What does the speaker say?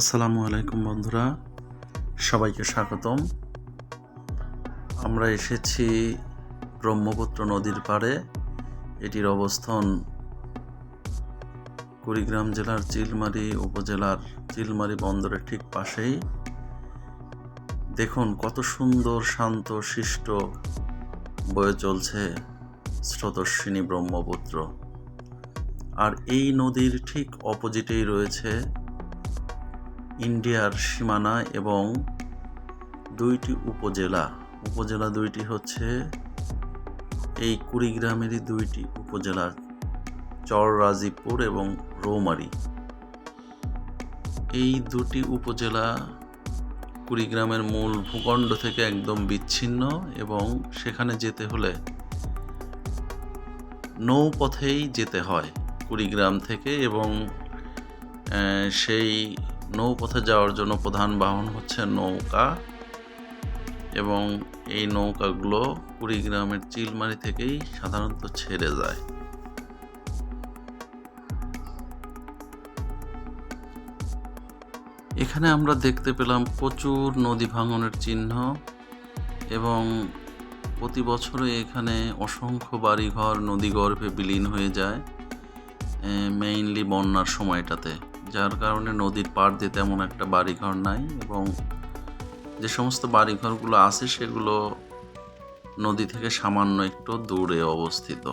আসসালামু আলাইকুম বন্ধুরা, সবাইকে স্বাগতম। আমরা এসেছি ব্রহ্মপুত্র নদীর পাড়ে। এটির অবস্থান কুড়িগ্রাম জেলার চিলমারি উপজেলার চিলমারি বন্দরের ঠিক পাশেই। দেখুন কত সুন্দর, শান্ত, শিষ্ট বয়ে চলছে স্রোতস্বিনী ব্রহ্মপুত্র। আর এই নদীর ঠিক অপোজিটেই রয়েছে ইন্ডিয়ার সীমানা এবং দুইটি উপজেলা। উপজেলা দুইটি হচ্ছে এই কুড়িগ্রামেরই দুইটি উপজেলা চর রাজীবপুর এবং রৌমারী। এই দুটি উপজেলা কুড়িগ্রামের মূল ভূখণ্ড থেকে একদম বিচ্ছিন্ন এবং সেখানে যেতে হলে নৌপথেই যেতে হয় কুড়িগ্রাম থেকে এবং সেই নৌপথে যাওয়ার জন্য প্রধান বাহন হচ্ছে নৌকা এবং এই নৌকাগুলো কুড়িগ্রামের চিলমারি থেকেই সাধারণত ছেড়ে যায়। এখানে আমরা দেখতে পেলাম প্রচুর নদী ভাঙনের চিহ্ন এবং প্রতি বছরে এখানে অসংখ্য বাড়িঘর, নদীগর্ভে বিলীন হয়ে যায় মেইনলি বন্যার সময়টাতে। যার কারণে নদীর পার দিয়ে তেমন একটা বাড়িঘর নাই এবং যে সমস্ত বাড়িঘরগুলো আছে সেগুলো নদী থেকে সামান্য একটু দূরে অবস্থিত।